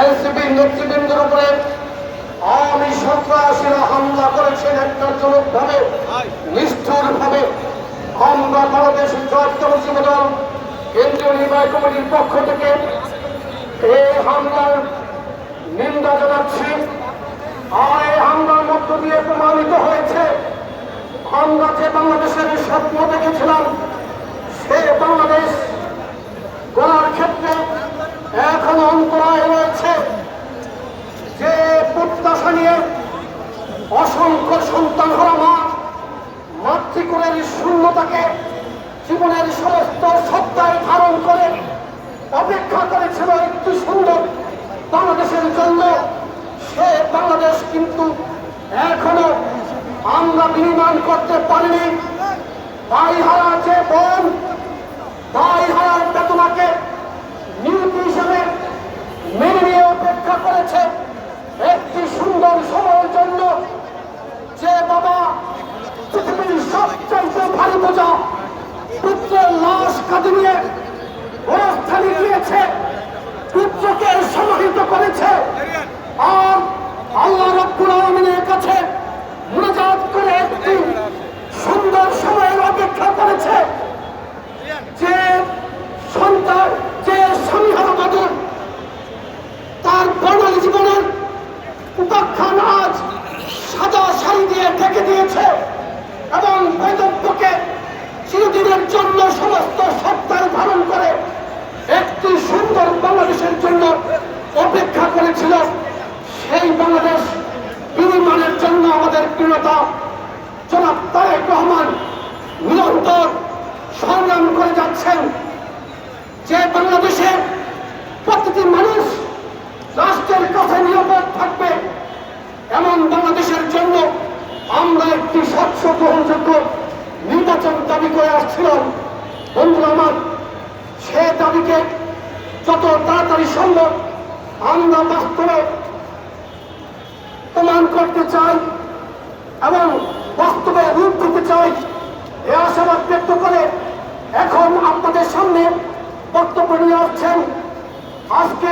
NCP নেতৃবৃন্দের উপরে আওয়ামী সন্ত্রাসীরা হামলা করেছেন একটাজনক ভাবে নিষ্ঠুর ভাবে আমরা বাংলাদেশ জাতীয় দল কেন্দ্রীয় নির্বাহী কমিটির পক্ষ থেকে এই হামলার নিন্দা জানাচ্ছি। আর এই হামলার মধ্য দিয়ে প্রমাণিত হয়েছে, আমরা যে বাংলাদেশের স্বপ্ন দেখেছিলাম সে বাংলাদেশ গড়ার ক্ষেত্রে এখন অন্তরায় রয়েছে যে প্রত্যাশা নিয়ে অসংখ্য সন্তান হারা মা মাতৃকুলের শূন্যতাকে জীবনের সমস্ত সত্তায় ধারণ করে অপেক্ষা করেছিল একটি সুন্দর বাংলাদেশের জন্য। সে বাংলাদেশ কিন্তু এখনও আমরা বিনির্মাণ করতে পারিনি। ভাই হারা যে বোন ভাই হারার বেতনাকে নিয়তি হিসেবে মেনে নিয়ে অপেক্ষা করেছে একটি সুন্দর সময়ের জন্য। যে বাবা সবচাইতে ভারী বোঝা পুত্রের লাশ কাঁদে নিয়ে গিয়েছে, পুত্রকে সমাহিত করেছে। আর আল্লাহ রব্বুল আলমিনের কাছে মুনাজাত করে একটি সুন্দর সময়ের অপেক্ষা করেছে। যে সন্তান, যে স্বামী হারাবাদন তার বর্ণালী জীবনের উপাখ্যান আজ সত্তায় ধারণ করে একটি সুন্দর বাংলাদেশের জন্য অপেক্ষা করেছিল। সেই বাংলাদেশ বিনির্মাণের জন্য আমাদের প্রিয়তা জনাব তারেক রহমান নিরন্তর সংগ্রাম করে যাচ্ছেন। যে বাংলাদেশে প্রতিটি মানুষ রাষ্ট্রের কাছে নিরাপদ থাকবে, এমন বাংলাদেশের জন্য আমরা একটি স্বচ্ছ গ্রহণযোগ্য নির্বাচন দাবি করে আসছিলাম। বন্ধুরা আমার, সে দাবিকে যত তাড়াতাড়ি সম্ভব আমরা বাস্তবে প্রমাণ করতে চাই এবং বাস্তবে রূপ দিতে চাই। এ আশাবাদ ব্যক্ত করে এখন আপনাদের সামনে বক্তব্য নিয়ে আসছেন আজকে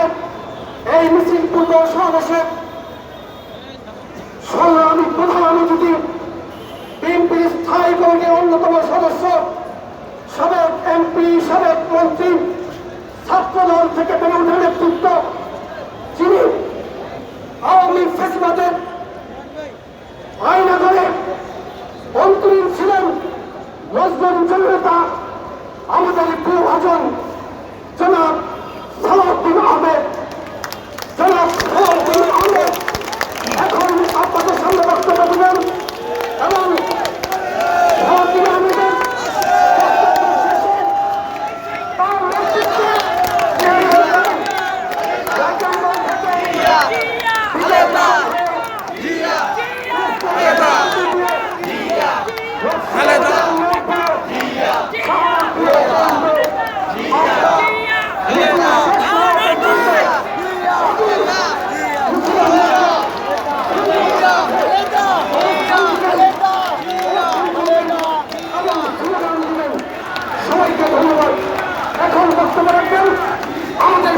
এই মিছিল পূর্ব সমাবেশে সংগ্রামী প্রধান অতিথি, বিএনপির স্থায়ী কমিটির অন্যতম সদস্য সাবেক এমপি সাবেক মন্ত্রী ছাত্রদল থেকে বেড়ে ওঠা নেতৃত্ব যিনি আওয়ামী ফেসিবাদের আইনাগরে অন্তরীণ ছিলেন নজরুল জনতা আমাদের প্রিয় ভাজন জনাব সালাউদ্দিন আহমেদ জনাব সালাউদ্দিন আহমেদ এখন আপনাদের সামনে বক্তব্য দেবেন এবং সালাউদ্দিন আহমেদের বক্তব্য শেষে তার নেতৃত্বে এই রাজ্যাঙ্গন থেকে বিজেপি সবাইকে ধন্যবাদ এখন বক্তব্য রাখবেন আমাদের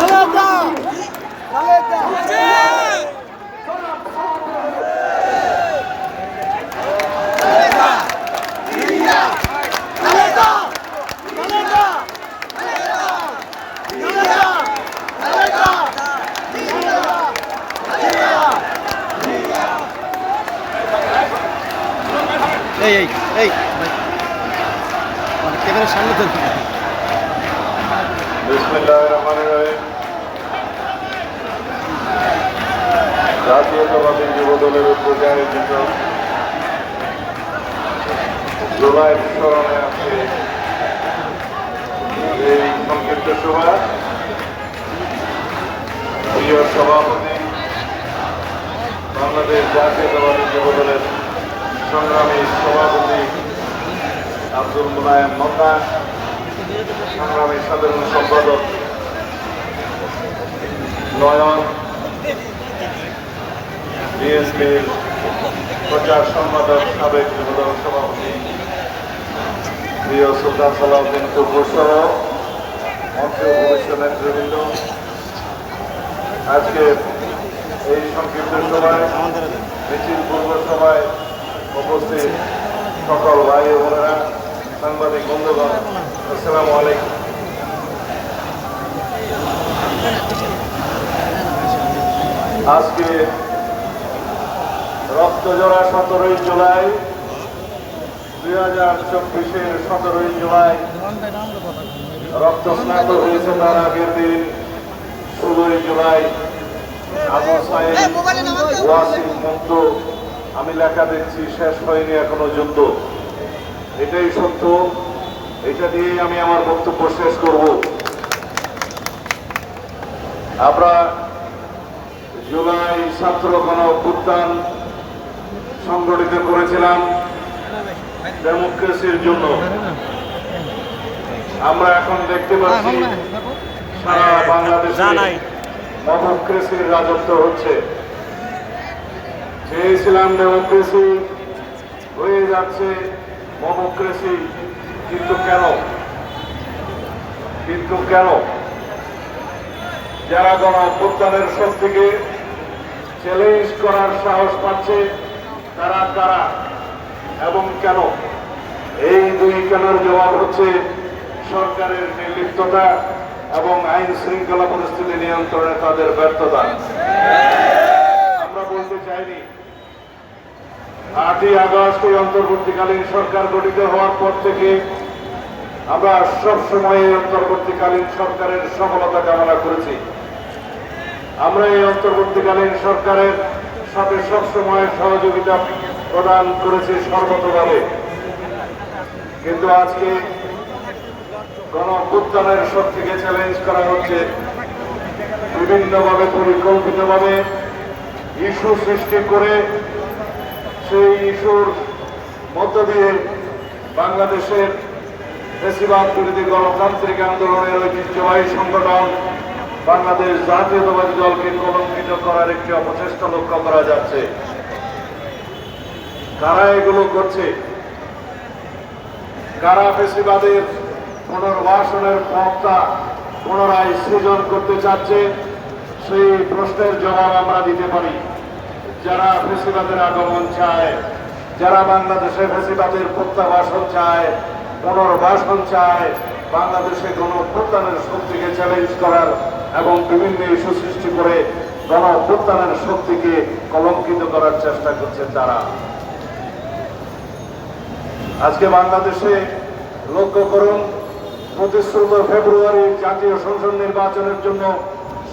এই এই এই ক্যামেরার সামনে তো বিসমিল্লাহির রহমানির রহিম। জাতীয়তাবাদী যুব দলের উদ্যোগে আয়োজিত জুলাই স্মরণে আছে এই সংক্ষিপ্ত সভা। প্রিয় সভাপতি, বাংলাদেশ জাতীয়তাবাদী যুব দলের সংগ্রামী সভাপতি আব্দুল মুলায়ম মক্কা সংগ্রামী সাধারণ সম্পাদক নয়ন, বিএনপির প্রচার সম্পাদক, সাবেক যুবদল সভাপতি, প্রিয় সুলতান সালাউদ্দিন কুকুর সহ মন্ত্রী নেতৃবৃন্দ। আজকে এই সংক্ষিপ্ত সভায়, মিছিল পূর্ব সভায় উপস্থিত সকল ভাই বোনেরা সাংবাদিক, বন্ধুগণ, আসসালামু আলাইকুম। আজকে রক্তজোড়া সতেরোই জুলাই, দুই হাজার চব্বিশের সতেরোই জুলাই রক্ত স্নাত হয়েছে তার আগের দিন, ষোলোই জুলাই। আবু সাহেব মুক্ত। আমি লেখা দেখছি, শেষ হয়নি এখনও যুদ্ধ। এটাই সত্য। এটা দিয়েই আমি আমার বক্তব্য শেষ করব। আমরা জুলাই ছাত্র গণ অভ্যুত্থান সংগঠিত করেছিলাম ডেমোক্রেসির জন্য। আমরা এখন দেখতে পাচ্ছি সারা বাংলাদেশে। ডেমোক্রেসির রাজত্ব হচ্ছে। চেয়েছিলাম ডেমোক্রেসি হয়ে যাচ্ছে। ডেমোক্রেসি কিন্তু কেন? কিন্তু কেন? যারা গণ অভ্যুত্থানের শক্তিকে চ্যালেঞ্জ করার সাহস পাচ্ছে, তারা কারা এবং কেন? এই দুই কেনার জবাব হচ্ছে সরকারের নির্লিপ্ততা এবং আইন শৃঙ্খলা পরিস্থিতি নিয়ন্ত্রণে তাদের ব্যর্থতা আমরা বলতে চাইনি আটই আগস্ট এই অন্তর্বর্তীকালীন সরকার গঠিত হওয়ার পর থেকে আমরা সবসময় এই অন্তর্বর্তীকালীন সরকারের সফলতা কামনা করেছি। আমরা এই অন্তর্বর্তীকালীন সরকারের সাথে সবসময় সহযোগিতা প্রদান করেছি সর্বতভাবে। কিন্তু আজকে গণ অভ্যুত্থানের শক্তিকে চ্যালেঞ্জ করা হচ্ছে বিভিন্নভাবে, পরিকল্পিতভাবে ইস্যু সৃষ্টি করে ইস্যুর মধ্য দিয়ে বাংলাদেশের বেশিরভাগ বিরোধী গণতান্ত্রিক আন্দোলনের ঐতিহ্যবাহী সংগঠন বাংলাদেশ জাতীয়তাবাদী দলকে কলঙ্কিত করার একটি অপচেষ্টা লক্ষ্য করা যাচ্ছে। কারা এগুলো করছে? কারা বেশিবাদের পুনর্বাসনের পথটা পুনরায় সৃজন করতে চাচ্ছে? সেই প্রশ্নের জবাব আমরা দিতে পারি। যারা ফেসিবাদের আগমন চায়, যারা বাংলাদেশে ফেসিবাদের প্রত্যাবাসন চায়, পুনর্বাসন চায়, বাংলাদেশে গণ অভ্যুত্থানের শক্তিকে চ্যালেঞ্জ করার এবং বিভিন্ন ইস্যু সৃষ্টি করে গণ অভ্যুত্থানের শক্তিকে কলঙ্কিত করার চেষ্টা করছে তারা। আজকে বাংলাদেশে লক্ষ্য করুন প্রতিশ্রুত ফেব্রুয়ারি জাতীয় সংসদ নির্বাচনের জন্য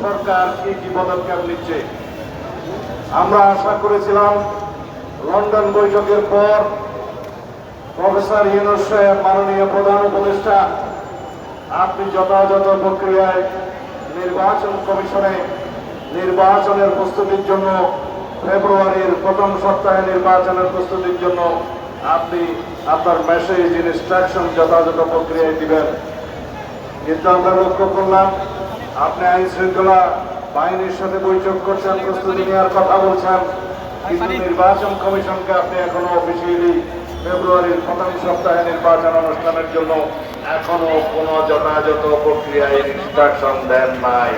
সরকার কি কি পদক্ষেপ নিচ্ছে? আমরা আশা করেছিলাম লন্ডন বৈঠকের পর প্রফেসর ইউনুস মাননীয় প্রধান উপদেষ্টা, আপনি যথাযথ প্রক্রিয়ায় নির্বাচন কমিশনে নির্বাচনের প্রস্তুতির জন্য ফেব্রুয়ারির প্রথম সপ্তাহে নির্বাচনের প্রস্তুতির জন্য আপনি আপনার মেসেজ ইনস্ট্রাকশন যথাযথ প্রক্রিয়ায় দিবেন। কিন্তু আমরা লক্ষ্য করলাম, আপনি আইন শৃঙ্খলা বাহিনীর সাথে বৈঠক করছেন, প্রস্তুতি নেওয়ার কথা বলছেন। কিন্তু নির্বাচন কমিশনকে আপনি এখনও অফিসিয়ালি ফেব্রুয়ারির প্রথম সপ্তাহে নির্বাচন অনুষ্ঠানের জন্য এখনও কোনো যথাযথ প্রক্রিয়ায় ইনস্ট্রাকশন দেন নাই।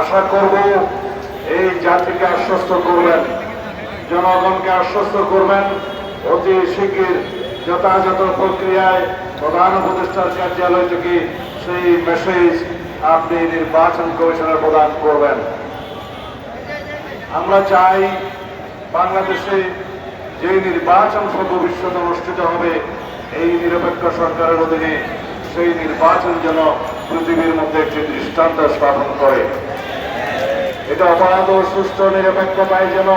আশা করব এই জাতিকে আশ্বস্ত করবেন, জনগণকে আশ্বস্ত করবেন, অতি শীঘ্র যথাযথ প্রক্রিয়ায় প্রধান উপদেষ্টার কার্যালয় থেকে সেই মেসেজ আপনি নির্বাচন কমিশনে প্রদান করবেন। আমরা চাই বাংলাদেশে যে নির্বাচন ভবিষ্যতে অনুষ্ঠিত হবে, এই নিরপেক্ষ সরকারের অধীনে সেই নির্বাচন যেন পৃথিবীর মধ্যে একটি দৃষ্টান্ত স্থাপন করে। এটা অবাধ ও সুষ্ঠু নিরপেক্ষতায় যেন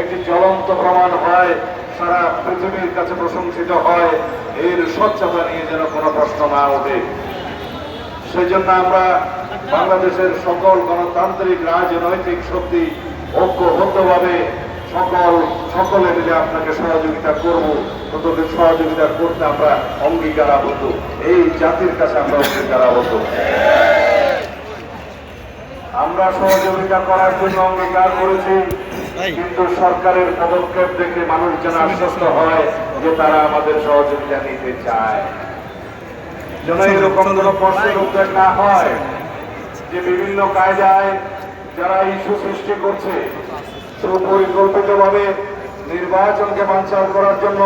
একটি জ্বলন্ত প্রমাণ হয়, সারা পৃথিবীর কাছে প্রশংসিত হয়, এর স্বচ্ছতা নিয়ে যেন কোনো প্রশ্ন না ওঠে। সেই জন্য আমরা বাংলাদেশের সকল গণতান্ত্রিক রাজনৈতিক শক্তি ঐক্যবদ্ধভাবে সকল সকলে মিলে আপনাকে সহযোগিতা করব। তোদের সহযোগিতা করতে আমরা অঙ্গীকারাবদ্ধ এই জাতির কাছে আমরা অঙ্গীকারাবদ্ধ। আমরা সহযোগিতা করার জন্য অঙ্গীকার করেছি কিন্তু সরকারের পদক্ষেপ দেখে মানুষ যেন আশ্বস্ত হয় যে তারা আমাদের সহযোগিতা নিতে চায়। যেন এরকম কোনো প্রশ্নের উদ্বেগ না হয়, যে বিভিন্ন কায়দায় যারা ইস্যু সৃষ্টি করছে, সুপরিকল্পিতভাবে নির্বাচনকে বাঞ্চাল করার জন্য,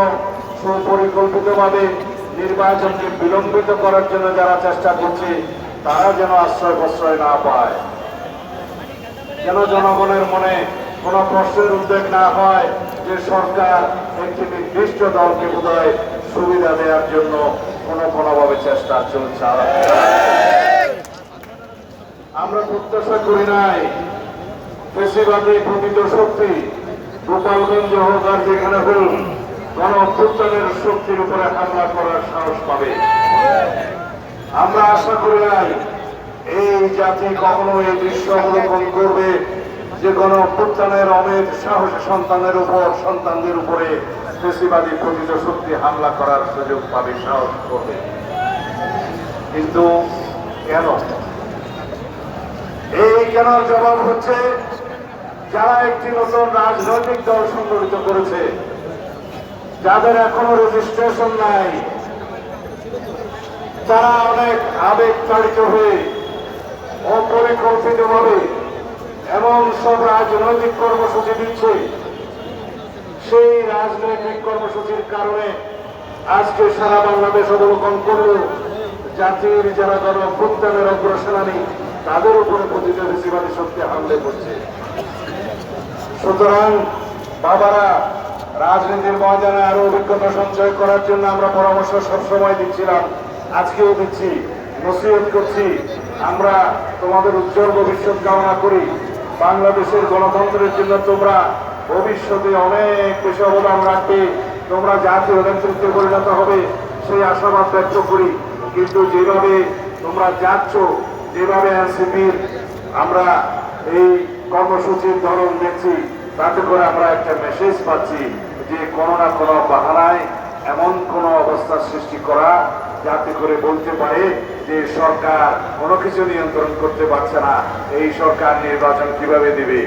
সুপরিকল্পিতভাবে নির্বাচনকে বিলম্বিত করার জন্য যারা চেষ্টা করছে, তারা যেন আশ্রয় প্রশ্রয় না পায়। যেন জনগণের মনে কোনো প্রশ্নের উদ্বেগ না হয়, যে সরকার একটি নির্দিষ্ট দলকে বোধহয় সুবিধা দেওয়ার জন্য কোনো কোনোভাবে চেষ্টা চলছে আমরা প্রত্যাশা করি নাই। বেশিরভাগই প্রকৃত শক্তি গোপালগঞ্জ হোক আর যেখানে হোক, গণ অভ্যুত্থানের শক্তির উপরে হামলা করার সাহস পাবে। আমরা আশা করি নাই এই জাতি কখনো এই দৃশ্য অবলোকন করবে যে গণ অভ্যুত্থানের অমেধ সাহসী সন্তানের উপর, সন্তানদের উপরে বেশিবাদী প্রকৃত শক্তি হামলা করার সুযোগ পাবে সাহস করবে। কিন্তু কেন? এই কেন জবাব হচ্ছে, যারা একটি নতুন রাজনৈতিক দল সংগঠিত করেছে, যাদের এখনও রেজিস্ট্রেশন নাই, তারা অনেক আবেগ তাড়িত হয়ে, অপরিকল্পিতভাবে এমন সব রাজনৈতিক কর্মসূচি দিচ্ছে। সেই রাজনৈতিক কর্মসূচির কারণে আজকে সারা বাংলাদেশ অবলোকন করলেও জাতির যারা গণ অভ্যুত্থানের তাদের উপরে প্রতিটা বেশিবাদী শক্তি হামলে করছে সুতরাং বাবারা, রাজনীতির ময়দানে আরও অভিজ্ঞতা সঞ্চয় করার জন্য আমরা পরামর্শ সবসময় দিচ্ছিলাম, আজকেও দিচ্ছি, নসিহত করছি। আমরা তোমাদের উজ্জ্বল ভবিষ্যৎ কামনা করি। বাংলাদেশের গণতন্ত্রের জন্য তোমরা ভবিষ্যতে অনেক বেশি অবদান রাখবে। তোমরা জাতীয় নেতৃত্বে পরিণত হবে, সেই আশাবাদ ব্যক্ত করি। কিন্তু যেভাবে তোমরা যাচ্ছ, যেভাবে এনসিপির আমরা এই কর্মসূচির ধরন দেখছি, তাতে করে আমরা একটা মেসেজ পাচ্ছি যে কোনো না কোনো বাহানায় এমন কোনো অবস্থার সৃষ্টি করা যাতে করে বলতে পারে যে সরকার কোনো কিছু নিয়ন্ত্রণ করতে পারছে না। এই সরকার নির্বাচন কীভাবে দিবে?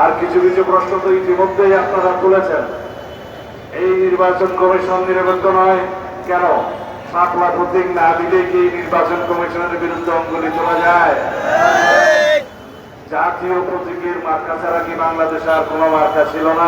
আর কিছু কিছু প্রশ্ন তো ইতিমধ্যেই আপনারা তুলেছেন। এই নির্বাচন কমিশন নিরপেক্ষ নয়, কেন? সাত লাখ প্রতীক না দিলে কি নির্বাচন কমিশনের বিরুদ্ধে অঙ্গুলি তোলা যায়? জাতীয় প্রতীকের মার্কা ছাড়া কি বাংলাদেশে আর কোনো মার্কা ছিল না?